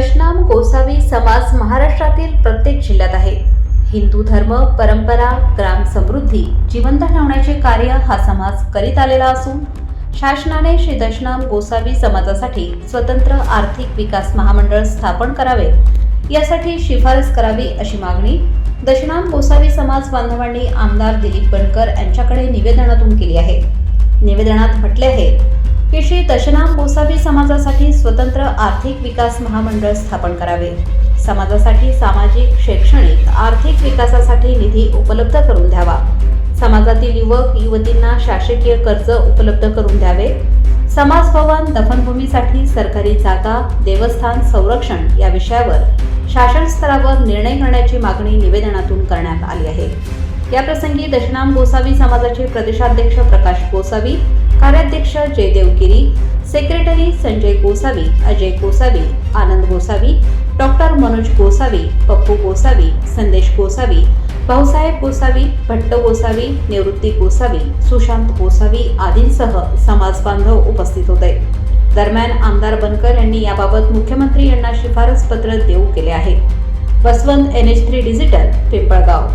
दशनाम गोसावी समाज महाराष्ट्रातील प्रत्येक जिल्ह्यात आहे. हिंदू धर्म परंपरा ग्राम समृद्धी जिवंत ठेवण्याचे कार्य हा समाज करीत आलेला असून शासनाने श्री दशनाम गोसावी समाजासाठी स्वतंत्र आर्थिक विकास महामंडळ स्थापन करावे यासाठी शिफारस करावी अशी मागणी दशनाम गोसावी समाज बांधवांनी आमदार दिलीप बनकर यांच्याकडे निवेदनातून केली आहे. निवेदनात म्हटले आहे की श्री दशनाम गोसावी समाजासाठी स्वतंत्र आर्थिक विकास महामंडळ स्थापन करावे. समाजासाठी सामाजिक शैक्षणिक आर्थिक विकासासाठी निधी उपलब्ध करून द्यावा. समाजातील युवक युवतींना शासकीय कर्ज उपलब्ध करून द्यावे. समाज भवन दफनभूमीसाठी सरकारी जागा देवस्थान संरक्षण या विषयावर शासन स्तरावर निर्णय करण्याची मागणी निवेदनातून करण्यात आली आहे. याप्रसंगी दशनाम गोसावी समाजाचे प्रदेशाध्यक्ष प्रकाश गोसावी कार्याध्यक्ष जयदेव गिरी सेक्रेटरी संजय गोसावी अजय गोसावी आनंद गोसावी डॉक्टर मनोज गोसावी पप्पू गोसावी संदेश गोसावी भाऊसाहेब गोसावी भट्ट गोसावी निवृत्ती गोसावी सुशांत गोसावी आदींसह समाज बांधव उपस्थित होते. दरम्यान आमदार बनकर यांनी याबाबत मुख्यमंत्री यांना शिफारस पत्र देऊ केले आहे. Baswant N H three digital Pimpalgaon.